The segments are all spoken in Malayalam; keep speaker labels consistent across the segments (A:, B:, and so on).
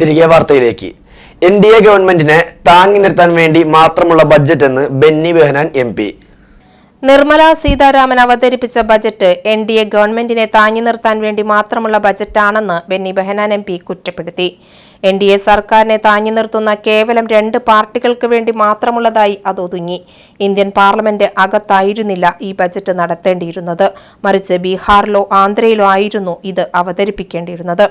A: തിരികെ വാർത്തയിലേക്ക്. എൻ ഡി എ ഗവൺമെന്റിനെ താങ്ങി നിർത്താൻ വേണ്ടി മാത്രമുള്ള ബഡ്ജറ്റ് എന്ന് ബെന്നി ബെഹനാൻ എം പി.
B: നിർമ്മല സീതാരാമൻ അവതരിപ്പിച്ച ബജറ്റ് എൻ ഡി എ ഗവൺമെന്റിനെ താങ്ങി നിർത്താൻ വേണ്ടി മാത്രമുള്ള ബജറ്റാണെന്ന് ബെന്നി ബെഹനാൻ എം പി കുറ്റപ്പെടുത്തി. എൻ ഡി എ സർക്കാരിനെ താങ്ങി നിർത്തുന്ന കേവലം രണ്ട് പാർട്ടികൾക്ക് വേണ്ടി മാത്രമുള്ളതായി അത് ഒതുങ്ങി ഇന്ത്യൻ പാർലമെന്റ് അകത്തായിരുന്നില്ല ഈ ബജറ്റ് നടത്തേണ്ടിയിരുന്നത്. മറിച്ച് ബീഹാറിലോ ആന്ധ്രയിലോ ആയിരുന്നു ഇത് അവതരിപ്പിക്കേണ്ടിയിരുന്നത്.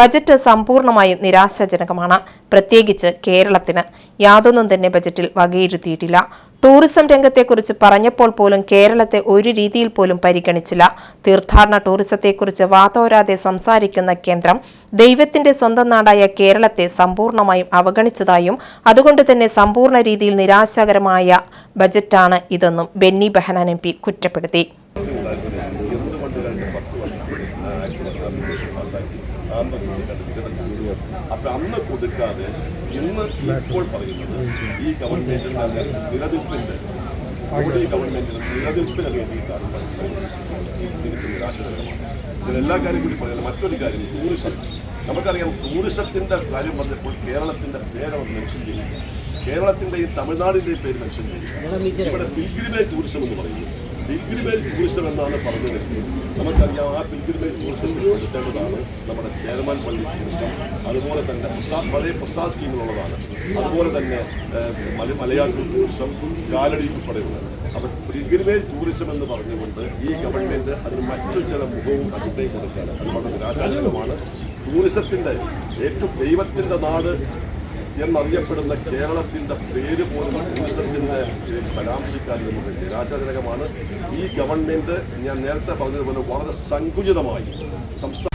B: ബജറ്റ് സമ്പൂർണമായും നിരാശാജനകമാണ്. പ്രത്യേകിച്ച് കേരളത്തിന് യാതൊന്നും തന്നെ ബജറ്റിൽ വകയിരുത്തിയിട്ടില്ല. ടൂറിസം രംഗത്തെക്കുറിച്ച് പറഞ്ഞപ്പോൾ പോലും കേരളത്തെ ഒരു രീതിയിൽ പോലും പരിഗണിച്ചില്ല. തീർത്ഥാടന ടൂറിസത്തെക്കുറിച്ച് വാതോരാതെ സംസാരിക്കുന്ന കേന്ദ്രം ദൈവത്തിന്റെ സ്വന്തം നാടായ കേരളത്തെ സമ്പൂർണമായും അവഗണിച്ചതായും അതുകൊണ്ട് തന്നെ സമ്പൂർണ രീതിയിൽ നിരാശകരമായ ബജറ്റാണ് ഇതെന്നും ബെന്നി ബെഹനാൻ എം കുറ്റപ്പെടുത്തി
C: അപ്പൊ അന്ന് കൊടുക്കാതെ ഇന്ന് ഇപ്പോൾ പറയുന്നത് ഈ ഗവൺമെന്റിന് നല്ല നിലനിൽപ്പിന്റെ മോഡി ഗവൺമെന്റിന് നിലനിൽപ്പിന് വേണ്ടിയിട്ടാണ് തിരിച്ചു നിരാശകരമാണ് ഇതിലെല്ലാ കാര്യം കൂടി പറയുന്നത് മറ്റൊരു കാര്യം ടൂറിസം നമുക്കറിയാം ടൂറിസത്തിന്റെ കാര്യം പറഞ്ഞപ്പോൾ കേരളത്തിന്റെ പേരവർ മെൻഷൻ ചെയ്യും കേരളത്തിന്റെയും തമിഴ്നാടിന്റെയും പേര് മെൻഷൻ ചെയ്യും ഇവിടെ പിൽഗ്രിമേജ് ടൂറിസം എന്ന് പറയുന്നു. പിൽഗ്രിമേജ് ടൂറിസം എന്നാണ് പറഞ്ഞു വരുന്നത് നമുക്കറിയാം ആ പിൽഗ്രിമേജ് ടൂറിസം പ്രയോഗിക്കേണ്ടതാണ് നമ്മുടെ ചെയർമാൻ പള്ളി ടൂറിസം അതുപോലെ തന്നെ വളരെ പ്രസാദ് സ്കീമിലുള്ളതാണ്. അതുപോലെ തന്നെ മലയാറ്റൂർ ടൂറിസം കാലടി ഉൾപ്പെടെയുള്ളത് അപ്പോൾ പിൽഗ്രിമേജ് ടൂറിസം എന്ന് പറഞ്ഞുകൊണ്ട് ഈ ഗവൺമെന്റ് അതിന് മറ്റു ചില മുഖവും അതിന്റെ കൊടുക്കുകയാണ് അത് വളരെ നിരാശാജനകമാണ്. ടൂറിസത്തിന്റെ ഏറ്റവും ദൈവത്തിന്റെ നാട് എന്നറിയപ്പെടുന്ന കേരളത്തിന്റെ പേര് പോലും ടൂറിസത്തിന്റെ പരാമർശിക്കാൻ നമുക്ക് നിരാശാജനകമാണ്. ഈ ഗവൺമെന്റ് ഞാൻ നേരത്തെ പറഞ്ഞതുപോലെ വളരെ സങ്കുചിതമായി സംസ്ഥാന